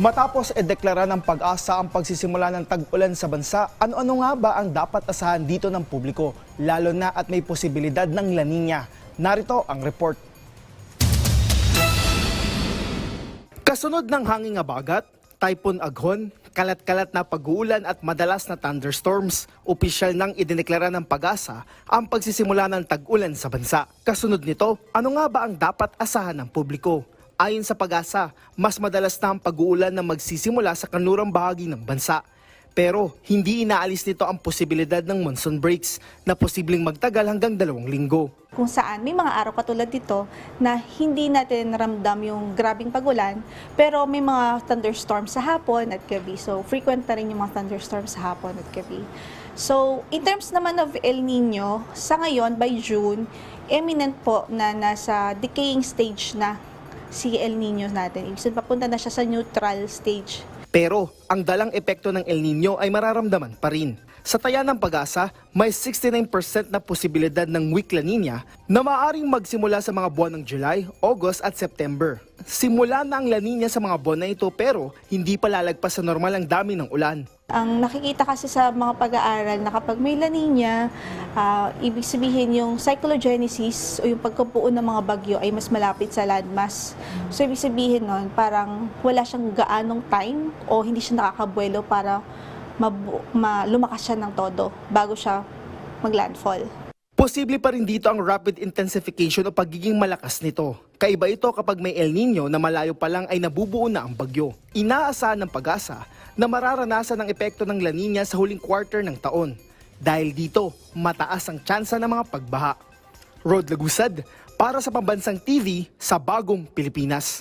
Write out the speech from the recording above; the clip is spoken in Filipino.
Matapos edeklara ng pag-asa ang pagsisimula ng tag-ulan sa bansa, ano-ano nga ba ang dapat asahan dito ng publiko, lalo na at may posibilidad ng La Nina? Narito ang report. Kasunod ng hanging abagat, Typhoon Aghon, kalat-kalat na pag-uulan at madalas na thunderstorms, opisyal nang idineklara ng pag-asa ang pagsisimula ng tag-ulan sa bansa. Kasunod nito, ano nga ba ang dapat asahan ng publiko? Ayon sa pag-asa, mas madalas na ang pag-uulan na magsisimula sa kanlurang bahagi ng bansa. Pero hindi inaalis nito ang posibilidad ng monsoon breaks na posibleng magtagal hanggang dalawang linggo. kung saan may mga araw katulad dito na hindi natin ramdam yung grabing pagulan, pero may mga thunderstorms sa hapon at gabi. So, frequent na rin yung mga thunderstorms sa hapon at gabi. So, in terms naman of El Nino, sa ngayon, by June, eminent po na nasa decaying stage na si El Nino natin. Ibig sabihin, papunta na siya sa neutral stage. Pero ang dalang epekto ng El Nino ay mararamdaman pa rin. Sa taya ng pag-asa, may 69% na posibilidad ng weak La Nina na maaring magsimula sa mga buwan ng July, August at September. Simula na ang La Nina sa mga buwan na ito pero hindi pa lalagpas sa normal ang dami ng ulan. Ang nakikita kasi sa mga pag-aaral na kapag may La Nina, ah, ibig sabihin yung cyclogenesis o yung pagkabuo ng mga bagyo ay mas malapit sa landmass. So ibig sabihin nun, parang wala siyang gaanong time o hindi siya nakakabuelo para ma- lumakas siya ng todo bago siya maglandfall. Posible pa rin dito ang rapid intensification o pagiging malakas nito. Kaiba ito kapag may El Nino na malayo pa lang ay nabubuo na ang bagyo. Inaasahan ng pag-asa na mararanasan ang epekto ng La Nina sa huling quarter ng taon. Dahil dito, mataas ang tsansa ng mga pagbaha. Rod Lagusad, para sa Pambansang TV sa Bagong Pilipinas.